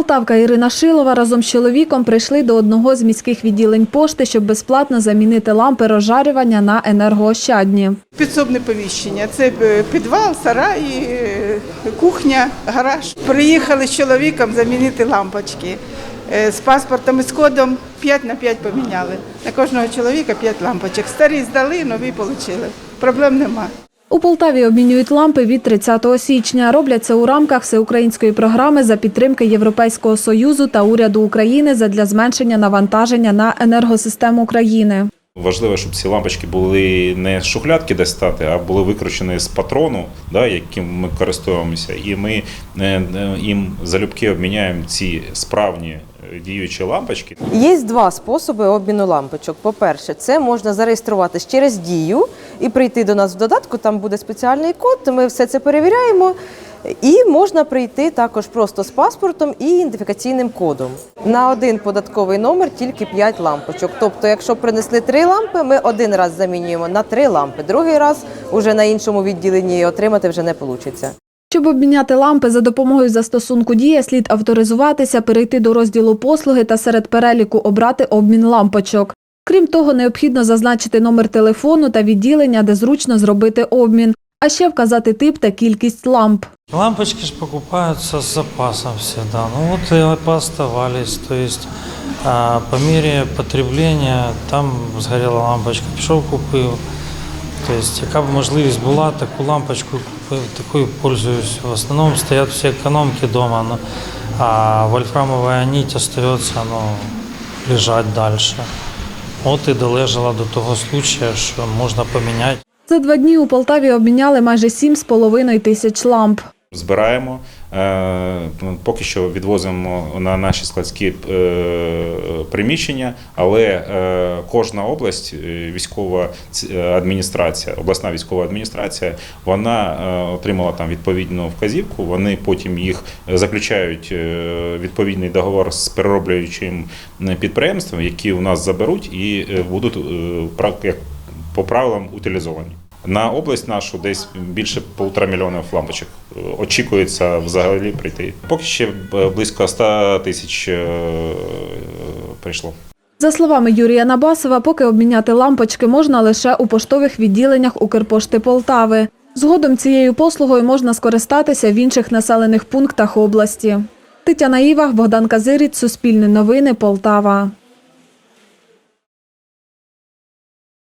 Полтавка Ірина Шилова разом з чоловіком прийшли до одного з міських відділень пошти, щоб безплатно замінити лампи розжарювання на енергоощадні. Підсобне поміщення. Це е, підвал, сарай, е, кухня, гараж. Приїхали з чоловіком замінити лампочки. Е, З паспортом і з кодом 5 на 5 поміняли. На кожного чоловіка 5 лампочок. Старі здали, нові отримали. Проблем нема. У Полтаві обмінюють лампи від 30 січня. Роблять це у рамках всеукраїнської програми за підтримки Європейського союзу та уряду України задля зменшення навантаження на енергосистему країни. Важливо, щоб ці лампочки були не з шухлядки десь стати, а були викручені з патрону, да, яким ми користуємося, і ми е, е, їм залюбки обміняємо ці справні діючі лампочки. Є два способи обміну лампочок. По-перше, це можна зареєструватись через дію і прийти до нас в додатку. Там буде спеціальний код. Ми все це перевіряємо. І можна прийти також просто з паспортом і ідентифікаційним кодом. На один податковий номер тільки 5 лампочок. Тобто, якщо принесли три лампи, ми один раз замінюємо на три лампи. Другий раз уже на іншому відділенні отримати вже не вийде. Щоб обміняти лампи за допомогою застосунку Дія, слід авторизуватися, перейти до розділу послуги та серед переліку обрати обмін лампочок. Крім того, необхідно зазначити номер телефону та відділення, де зручно зробити обмін, а ще вказати тип та кількість ламп. Лампочки же покупаются с запасом всегда. Ну вот и пооставались. То есть по мере потребления там сгорела лампочка, пішов купив. Тобто, яка б можливість була, таку лампочку купив, такою пользуюсь. В основному стоять всі економки вдома, ну, а вольфрамова нить остається ну, лежать далі. От і долежала до того случаю, що можна поміняти. За два дні у Полтаві обміняли майже 7,5 тисяч ламп. Збираємо, е, поки що відвозимо на наші складські е, приміщення, але е, кожна область, е, військова адміністрація, обласна військова адміністрація, вона е, отримала там відповідну вказівку. Вони потім їх заключають е, відповідний договор з перероблюючим підприємством, які у нас заберуть і е, будуть е, як по правилам утилізовані. На область нашу десь більше полтора мільйонів лампочок е, очікується взагалі прийти. Поки ще е, близько 100 тисяч е, прийшло. За словами Юрія Набасова, поки обміняти лампочки можна лише у поштових відділеннях Укрпошти Полтави. Згодом цією послугою можна скористатися в інших населених пунктах області. Тетяна Івах, Богдан Казиріць, Суспільне новини, Полтава.